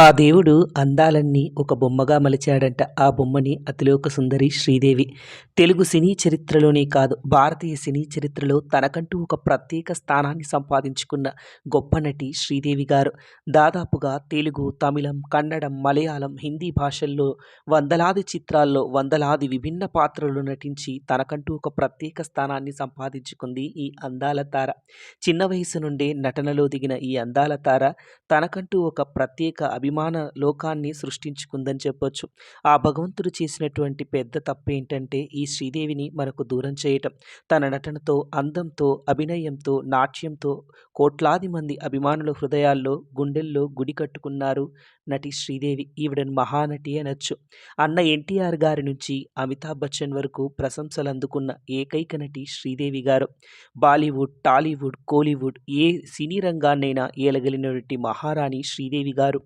ఆ దేవుడు అందాలన్నీ ఒక బొమ్మగా మలిచాడంట. ఆ బొమ్మని అతిలోక సుందరి శ్రీదేవి. తెలుగు సినీ చరిత్రలోనే కాదు, భారతీయ సినీ చరిత్రలో తనకంటూ ఒక ప్రత్యేక స్థానాన్ని సంపాదించుకున్న గొప్ప నటి శ్రీదేవి గారు. దాదాపుగా తెలుగు, తమిళం, కన్నడం, మలయాళం, హిందీ భాషల్లో వందలాది చిత్రాల్లో వందలాది విభిన్న పాత్రలు నటించి తనకంటూ ఒక ప్రత్యేక స్థానాన్ని సంపాదించుకుంది ఈ అందాల తార. చిన్న వయసు నుండే నటనలో దిగిన ఈ అందాల తార తనకంటూ ఒక ప్రత్యేక అభిమాన లోకాన్ని సృష్టించుకుందని చెప్పొచ్చు. ఆ భగవంతుడు చేసినటువంటి పెద్ద తప్పేంటంటే ఈ శ్రీదేవిని మనకు దూరం చేయటం. తన నటనతో, అందంతో, అభినయంతో, నాట్యంతో కోట్లాది మంది అభిమానుల హృదయాల్లో, గుండెల్లో గుడి కట్టుకున్నారు నటి శ్రీదేవి. ఈవిడను మహానటి అనొచ్చు. అన్న ఎన్టీఆర్ గారి నుంచి అమితాబ్ బచ్చన్ వరకు ప్రశంసలు అందుకున్న ఏకైక నటి శ్రీదేవి గారు. బాలీవుడ్, టాలీవుడ్, కోలీవుడ్ ఏ సినీ రంగాన్నైనా ఏలగలిగినటువంటి మహారాణి శ్రీదేవి గారు.